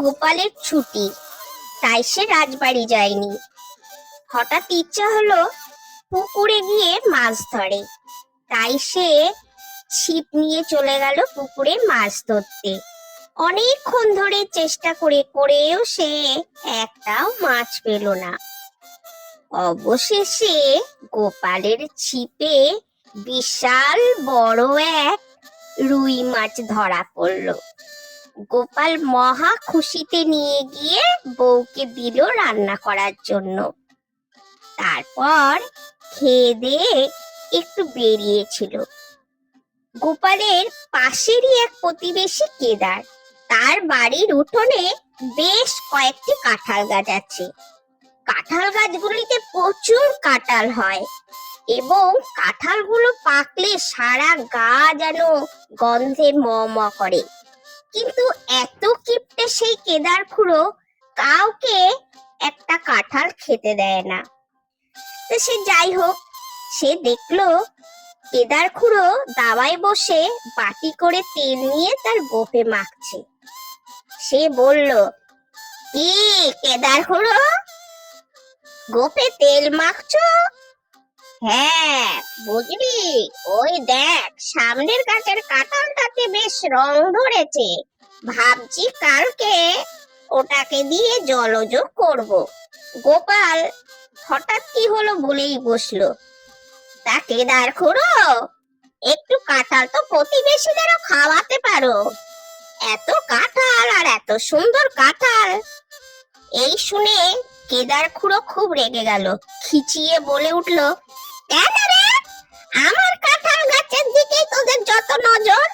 গোপালের ছুটি। তাই সে রাজবাড়ি যায়নি। হঠাৎ ইচ্ছা হলো পুকুরে গিয়ে মাছ ধরে। তাই সে ছিপ নিয়ে চলে গেল পুকুরে মাছ ধরতে। অনেকক্ষণ ধরে চেষ্টা করে করেও সে একটাও মাছ পেল না। অবশেষে গোপালের ছিপে বিশাল বড় এক রুই মাছ ধরা পড়ল। গোপাল মহা খুশিতে নিয়ে গিয়ে বউকে দিল রান্না করার জন্য। তারপর খেয়ে দিয়ে একটু বেরিয়েছিল। গোপালের পাশেরই এক প্রতিবেশী কেদার। তার বাড়ির উঠোনে বেশ কয়েকটি কাঁঠাল গাছ আছে। কাঁঠাল গাছগুলিতে প্রচুর কাঁঠাল হয় এবং কাঁঠালগুলো পাকলে সারা গা যেন গন্ধে ম করে। কিন্তু এত কিপটে সেই কেদার খুঁড়ো কাউকে একটা কাঁঠাল খেতে দেয় না। তো সে যাই হোক, সে দেখল কেদার খুঁড়ো দাওয়ায় বসে বাটি করে তেল নিয়ে তার গোপে মাখছে। সে বলল, কি কেদার খুঁড়ো? গোপে তেল মাখছো? হ্যাঁ বুঝলি? ওই দেখ, সামনের গাছের কাঁঠালটাতে বেশ রং ধরেছে। ভাবছি কালকে ওটাকে দিয়ে জলযোগ করব। গোপাল হঠাৎ কি হলো বলেই বসল। তা কেদার খুড়ো, একটু কাঁঠাল তো প্রতিবেশীদেরও খাওয়াতে পারো। এত কাঁঠাল আর এত সুন্দর কাঁঠাল। এই শুনে কেদার খুড়ো খুব রেগে গেল, খিচিয়ে বলে উঠল কেন রে? আমার কাঁঠাল গাছের দিকেই তোদের যত নজর।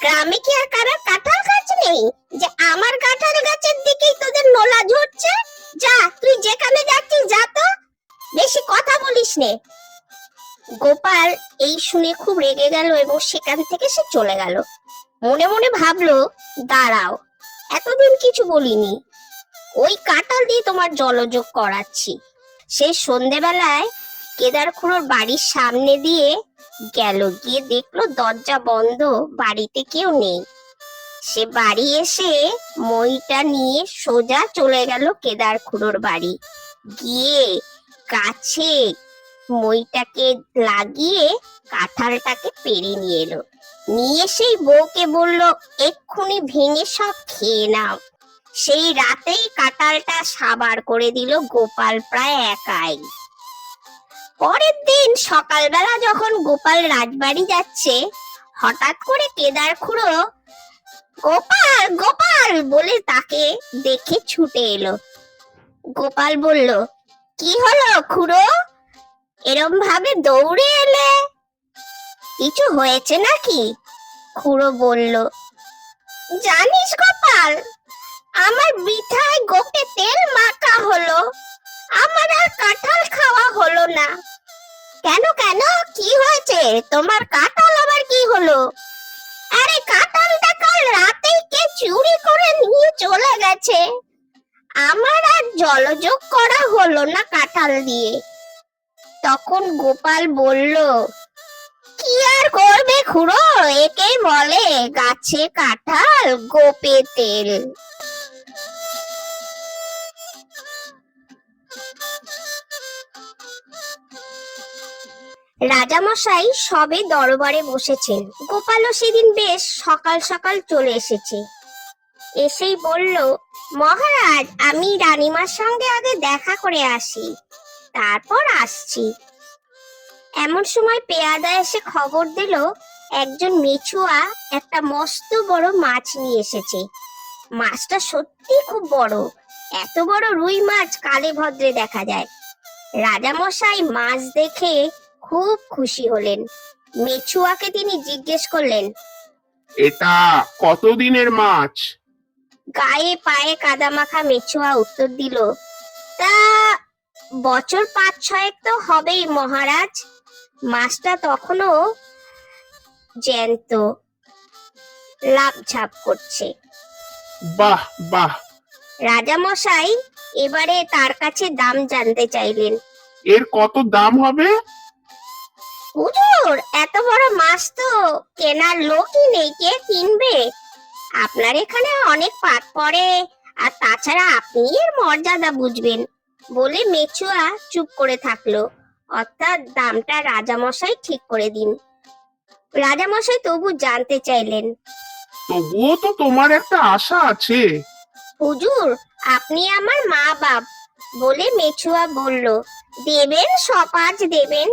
গ্রামে কি আর কারোর কাঁঠাল গাছ নেই? যে আমার কাঁঠাল গাছের দিকেই তোদের নোলা ঝরছে? যা, তুই যেখানে যাচ্ছিস, যা তো। বেশি কথা বলিস নে। গোপাল এই শুনে খুব রেগে গেল এবং সেখান থেকে সে চলে গেল। মনে মনে ভাবলো, দাঁড়াও, এতদিন কিছু বলিনি। ওই কাঁঠাল দিয়ে তোমার জলযোগ করাচ্ছি। সে সন্ধেবেলায় কেদারখুড়োর বাড়ির সামনে দিয়ে গেল। গিয়ে দেখল দরজা বন্ধ, বাড়িতে কেউ নেই। সে বাড়ি এসে মইটা নিয়ে সোজা চলে গেল কেদার কেদারখুড়োর বাড়ি। গিয়ে গাছে মইটাকে লাগিয়ে কাঁঠালটাকে পেরে নিয়ে এলো। নিয়ে সেই বউকে বলল, এক্ষুনি ভেঙে সব খেয়ে নাও। সেই রাতেই কাঁঠালটা সাবার করে দিল গোপাল প্রায় একাই। পরের দিন সকালবেলা যখন গোপাল রাজবাড়ি যাচ্ছে, হঠাৎ করে কেদার খুঁড়ো, গোপাল গোপাল! বলে তাকে দেখে ছুটে এলো। গোপাল বলল, কি হলো খুড়ো? এরম ভাবে দৌড়ে এলে কিছু হয়েছে নাকি? খুড়ো বলল, জানিস গোপাল, আমার বৃথায় গোপে তেল মাখা হলো। আমার আর কাঁঠাল খাওয়া হলো না। কেন কেন? কি হয়েছে? তোমার কাঁঠাল আবার কি হলো? আরে কাঁঠালটা কাল রাতেই কে চুরি করে নিয়ে চলে গেছে। আমার আর জলযোগ করা হলো না কাঁঠাল দিয়ে। তখন গোপাল বলল, কি আর করবে খুড়ো? একেই বলে গাছে কাঁঠাল, গোপে তেল। রাজামশাই সবে দরবারে বসেছেন। গোপালও সেদিন বেশ সকাল সকাল চলে এসেছে। এসেই বলল, মহারাজ, আমি রানীমার সঙ্গে আগে দেখা করে আসি, তারপর আসছি। এমন সময় পেয়াদা এসে খবর দিল, একজন মেছুয়া একটা মস্ত বড় মাছ নিয়ে এসেছে। মাছটা সত্যি খুব বড়। এত বড় রুই মাছ কালে ভদ্রে দেখা যায়। রাজামশাই মাছ দেখে খুব খুশি হলেন। মেছুয়াকে তিনি জিজ্ঞেস করলেন এটা কতদিনের মাছ? গায়ে পায়ে কাদা মাখা মেছুয়া উত্তর দিল তা বছর পাঁচ ছয়েক তো হবেই মহারাজ। মাছটা তখনও জ্যান্ত লাভ ঝাপ করছে। বাহ বাহ। রাজা মশাই এবারে তার কাছে দাম জানতে চাইলেন। এর কত দাম হবে? হুজুর এত বড় মাছ তো কেনার লোকই নেই কে কিনবে? আপনার এখানে অনেক পাট পড়ে আর তাছাড়া আপনি এর মর্যাদা বুঝবেন বলে মেচুয়া চুপ করে থাকল। অর্থাৎ দামটা রাজামশাই ঠিক করে দিন। রাজামশাই তবু জানতে চাইলেন তবুও তো তোমার একটা আশা আছে। হুজুর আপনি আমার মা বাপ বলে মেছুয়া বলল দেবেন সপাজ দেবেন।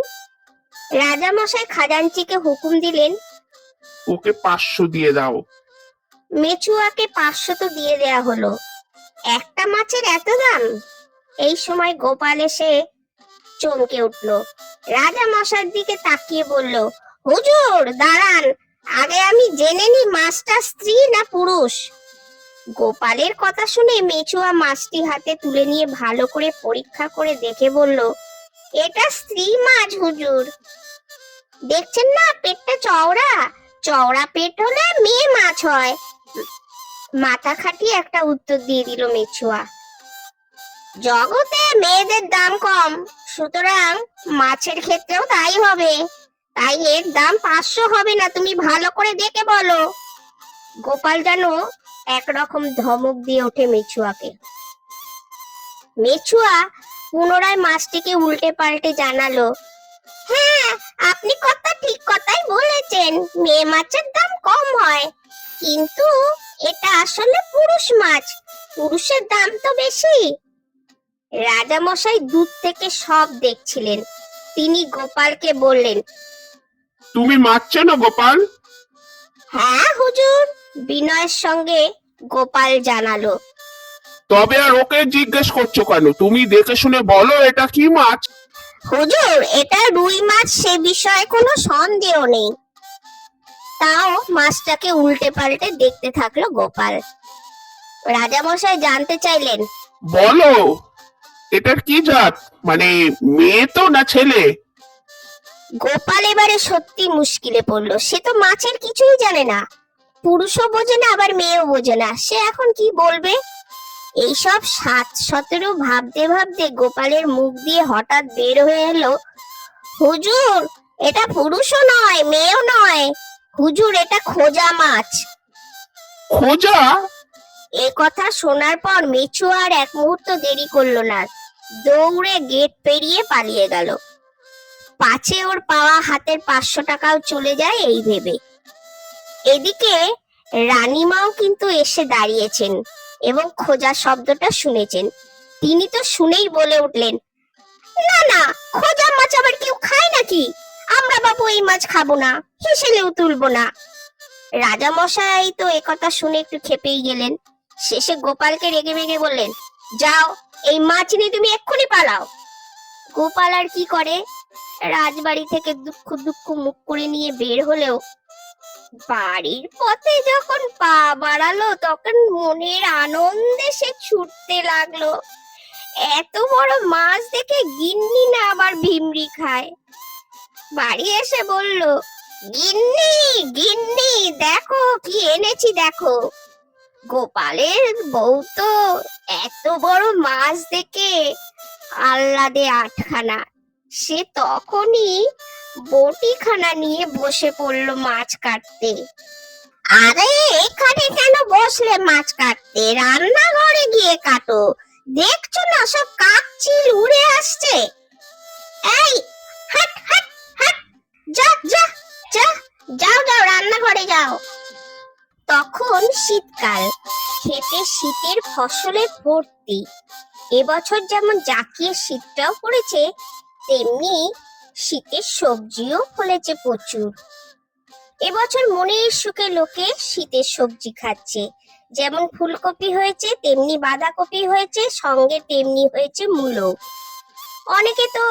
রাজামশাই খাজাঞ্চিকে হুকুম দিলেন ওকে পাঁচশো দিয়ে দাও। মেচুয়াকে পাঁচশো তো দিয়ে দেয়া হলো। একটা মাছের এত দাম? এই সময় গোপাল এসে চমকে উঠল। রাজা মশার দিকে তাকিয়ে বলল হুজুর দাঁড়ান আগে আমি জেনে নি মাছটা স্ত্রী না পুরুষ? গোপালের কথা শুনে মেচুয়া মাছটি হাতে তুলে নিয়ে ভালো করে পরীক্ষা করে দেখে বলল এটা স্ত্রী মাছ, হুজুর। দেখছেন না পেটটা চওড়া? চওড়া পেট হলে মেয়ে মাছ হয়। মাথা খাটিয়ে একটা উত্তর দিয়ে দিল মেছুয়া। জগতে মেয়েদের দাম কম, সুতরাং মাছের ক্ষেত্রেও তাই হবে। তাই এর দাম পাঁচশো হবে না, তুমি ভালো করে দেখে বলো। গোপাল যেন একরকম ধমক দিয়ে ওঠে মেছুয়াকে। মেছুয়া পুনরায় মাছটিকে উল্টে পাল্টে জানালো। হ্যাঁ আপনি কথা ঠিক কথাই বলেছেন মেয়ে মাছের দাম কম হয়। কিন্তু এটা আসলে পুরুষ মাছ পুরুষের দাম তো বেশি। রাজামশাই দূর থেকে সব দেখছিলেন। তিনি গোপালকে বললেন তুমি মাছ চেনো গোপাল? হ্যাঁ হুজুর। বিনয়ের সঙ্গে গোপাল জানালো। তবে আর ওকে জিজ্ঞেস করছ কেন? তুমি দেখে শুনে বলো এটা কি মাছ? হুজুর এটা রুই মাছ সে বিষয়ে কোনো সন্দেহ নেই। তাও মাছটাকে উল্টে পাল্টে দেখতে থাকল গোপাল। রাজামশাই জানতে চাইলেন বলো এটার কি জাত? মানে মেয়ে তো না ছেলে? গোপাল এবারে সত্যি মুশকিলে পড়ল। সে তো মাছের কিছুই জানে না। পুরুষও বোঝে না আবার মেয়েও বোঝে না। সে এখন কি বলবে? এইসব সাত সতেরো ভাবতে ভাবতে গোপালের মুখ দিয়ে হঠাৎ বের হয়ে এলো হুজুর এটা পুরুষও নয় মেয়েও নয়। হুজুর এটা খোজা মাছ। খোঁজা? এ কথা শোনার পর মিছু আর এক মুহূর্ত দেরি করল না। দৌড়ে গেট পেরিয়ে পালিয়ে গেল। পাছে ওর পাওয়া হাতের পাঁচশো টাকাও চলে যায় এই ভেবে। এদিকে রানীমাও কিন্তু এসে দাঁড়িয়েছেন। এবং খোঁজা শব্দটা শুনেছেন। তিনি তো শুনেই বলে উঠলেন, না না, খোঁজা মাছ আবার কেউ খায় নাকি? আমরা বাবু এই মাছ খাব না, হেসেলেও তুলবো না। রাজামশাই তো একথা শুনে একটু খেপেই গেলেন। শেষে গোপালকে রেগে মেগে বললেন, যাও, এই মাছ নিয়ে তুমি এক্ষুনি পালাও। গোপাল আর কি করে? রাজবাড়ি থেকে দুঃখ দুঃখ মুখ করে নিয়ে বের হলেও বাড়ির পথে যখন পা বাড়ালো, তখন মনের আনন্দে সে ছুটতে লাগল। এত বড় মাছ দেখে গিন্নি না আবার ভিমরি খায়। বাড়ি এসে বলল, গিন্নি গিন্নি, দেখো, কি এনেছি দেখো। গোপালের বউ তো এত বড় মাছ দেখে আহ্লাদে আটখানা। সে তখনই বটিখানা নিয়ে বসে পড়ল মাছ কাটতে। আরে, এখানে কেন বসলে মাছ কাটতে? রান্নাঘরে গিয়ে কাটো। দেখছ না, সব কাকচিল উড়ে আসছে। এই, হাট হাট যা যা যা, যাও যাও, রান্নাঘরে যাও। তখন শীতকাল। খেতে শীতের ফসলে ভর্তি। এবছর যেমন জাকিয়ে শীতটাও পড়েছে, তেমনি শীতের সবজিও ফলেছে প্রচুর। এবছর মনের সুখে লোকে শীতের সবজি খাচ্ছে। যেমন ফুলকপি হয়েছে, তেমনি বাঁধাকপি হয়েছে, সঙ্গে তেমনি হয়েছে মূলো। অনেকে তো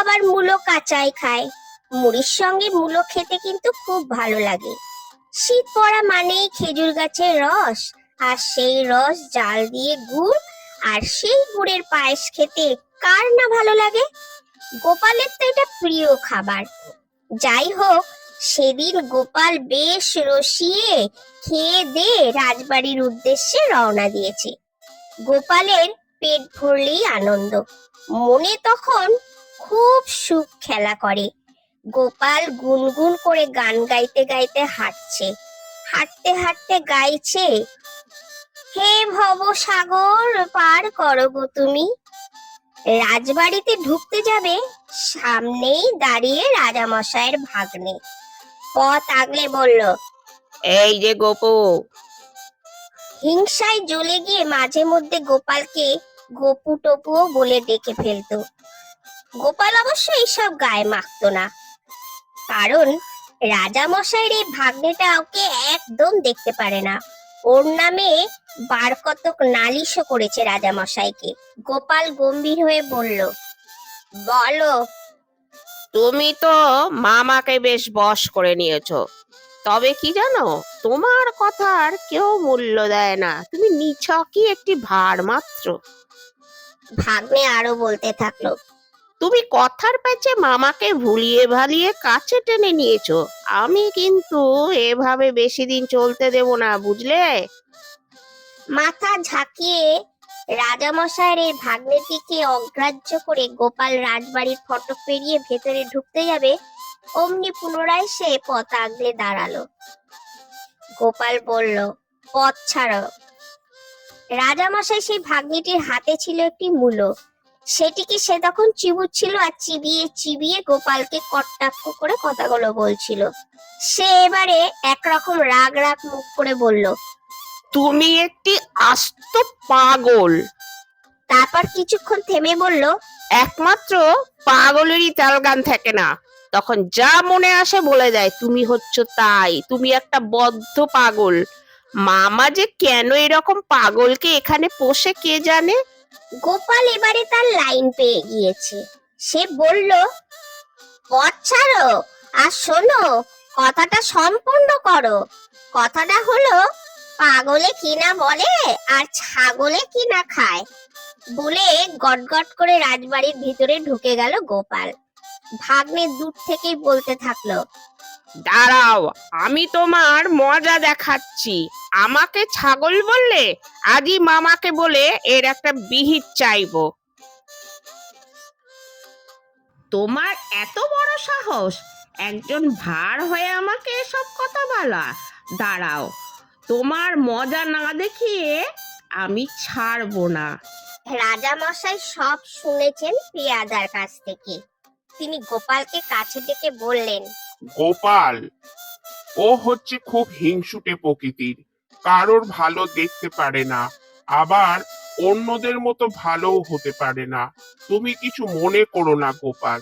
আবার মূলো কাঁচাই খায়। মুড়ির সঙ্গে মূলো খেতে কিন্তু খুব ভালো লাগে। শীত পড়া মানেই খেজুর গাছের রস, আর সেই রস জাল দিয়ে গুড়, আর সেই গুড়ের পায়েস খেতে কার না ভালো লাগে? গোপালের তো এটা প্রিয় খাবার। যাই হোক, সেদিন গোপাল বেশ রসিয়ে খেয়ে দে রাজবাড়ির উদ্দেশ্যে রওনা দিয়েছে। গোপালের পেট ভরলেই আনন্দ। মনে তখন খুব সুখ খেলা করে। গোপাল গুনগুন করে গান গাইতে গাইতে হাঁটছে। হাঁটতে হাঁটতে গাইছে, হে ভব সাগর পার করো গো তুমি। রাজবাড়িতে ঢুকতে যাবে সামনেই দাঁড়িয়ে রাজামশাইয়ের ভাগ্নে। পথ আগলে বলল এই যে গোপু! হিংসায় জ্বলে গিয়ে মাঝে মধ্যে গোপালকে গোপু টপুও বলে ডেকে ফেলতো। গোপাল অবশ্য এইসব গায়ে মাখতো না। কারণ রাজামশাইয়ের এই ভাগ্নেটা ওকে একদম দেখতে পারে না। ওর নামে বার কতক নালিশও করেছে রাজামশাইকে। গোপাল গম্ভীর হয়ে বলল বলো। তুমি তো মামাকে বেশ বশ করে নিয়েছো। তবে কি জানো তোমার কথার কেউ মূল্য দেয় না। তুমি নিছকই একটি ভার মাত্র। ভাগ্নে আরও বলতে থাকল তুমি কথার প্যাচে মামাকে ভুলিয়ে ভালিয়ে কাছে টেনে নিয়েছো। আমি কিন্তু এভাবে বেশি দিন চলতে দেব না, বুঝলে? মাথা ঝাঁকিয়ে রাজামশাইয়ের এই ভাগ্নেটিকে অগ্রাহ্য করে গোপাল রাজবাড়ির ফটক পেরিয়ে ভেতরে ঢুকতে যাবে, অমনি পুনরায় সে পথ আগলে দাঁড়াল। গোপাল বলল, পথ ছাড়ো। রাজামশাই সেই ভাগ্নিটির হাতে ছিল একটি মূলো। সেটিকে সে তখন চিবুচ্ছিল আর চিবিয়ে চিবিয়ে গোপালকে কটাক্ষ করে কথাগুলো বলছিল। সে এবারে একরকম রাগ রাগ মুখ করে বলল তুমি একটি আস্ত পাগল। তারপর কিছুক্ষণ থেমে বলল একমাত্র পাগলেরই তালগান থাকে না। তখন যা মনে আসে বলে দেয় তুমি হচ্ছ তাই। তুমি একটা বদ্ধ পাগল। মামা যে কেন এরকম পাগলকে এখানে পোষে কে জানে? গোপাল এবারে তার লাইন পেয়ে গিয়েছে। সে বলল আর শোনো, কথাটা সম্পূর্ণ করো। কথাটা হলো, পাগলে কিনা বলে আর ছাগলে কিনা খায়। বলে গটগট করে রাজবাড়ির ভিতরে ঢুকে গেল গোপাল। ভাগ্নে দূর থেকেই বলতে থাকল দাঁড়াও আমি তোমার মজা দেখাচ্ছি। আমাকে ছাগল বললে আজই মামাকে বলে এর একটা বিহিত চাইব। তোমার এত বড় সাহস একজন ভার হয়ে আমাকে এসব কথা বলা। দাঁড়াও তোমার মজা না দেখিয়ে আমি ছাড়বো না। রাজা মশাই সব শুনেছেন পেয়াদার কাছ থেকে। তিনি গোপালকে কাছে ডেকে বললেন গোপাল, ও হচ্ছে খুব হিংসুটে প্রকৃতির। কারোর ভালো দেখতে পারে না, আবার অন্যদের মতো ভালোও হতে পারে না। তুমি কিছু মনে করো না, গোপাল।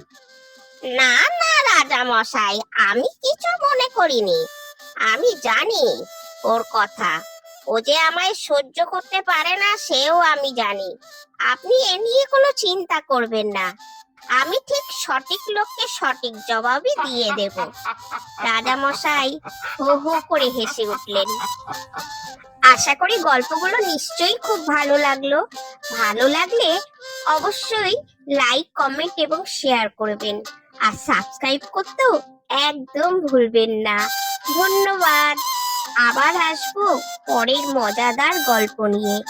না না রাজা মশাই আমি কিছু মনে করিনি। আমি জানি ওর কথা। ও যে আমায় সহ্য করতে পারে না, সেও আমি জানি। আপনি এ নিয়ে কোনো চিন্তা করবেন না। আমি ঠিক সঠিক লোককে সঠিক জবাবই দিয়ে দেব। রাজা মশাই হো হো করে হেসে উঠলেন। আশা করি গল্পগুলো নিশ্চয়ই খুব ভালো লাগল। ভালো লাগলে অবশ্যই লাইক, কমেন্ট এবং শেয়ার করবেন। আর সাবস্ক্রাইব করতেও একদম ভুলবেন না। ধন্যবাদ। আবার আসব পরের মজাদার গল্প নিয়ে।